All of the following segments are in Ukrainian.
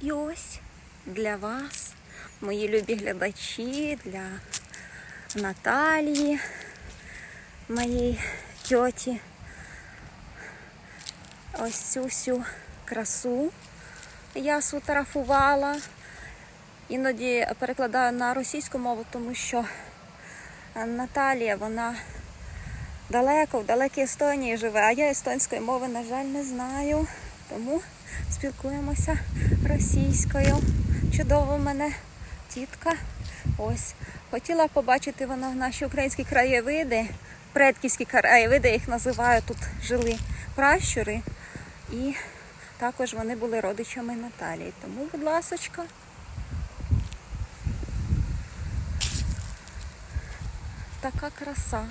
І ось для вас, мої любі глядачі, для Наталії, моїй тьоті. Ось цю всю красу я сфотографувала. Іноді перекладаю на російську мову, тому що Наталія, вона далеко, в далекій Естонії живе, а я естонської мови, на жаль, не знаю. Тому спілкуємося російською. Чудово в мене тітка. Ось. Хотіла побачити вона наші українські краєвиди, предківські краєвиди, їх називаю, тут жили пращури. І також вони були родичами Наталії. Тому, будь ласочка. Така краса.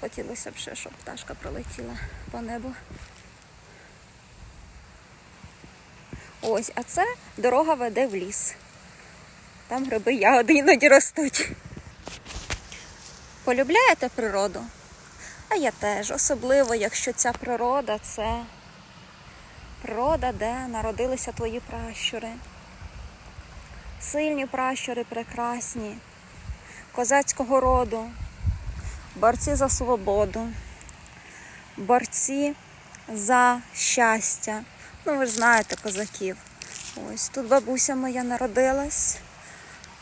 Хотілося б ще, щоб пташка пролетіла по небу. Ось, а це дорога веде в ліс. Там гриби ягоди іноді ростуть. Полюбляєте природу? А я теж, особливо, якщо ця природа це природа, де народилися твої пращури. Сильні пращури прекрасні, козацького роду, борці за свободу, борці за щастя. Ну, ви ж знаєте козаків. Ось тут бабуся моя народилась,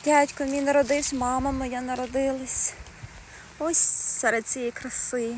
дядько мій народився, мама моя народилась. Ось серед цієї краси.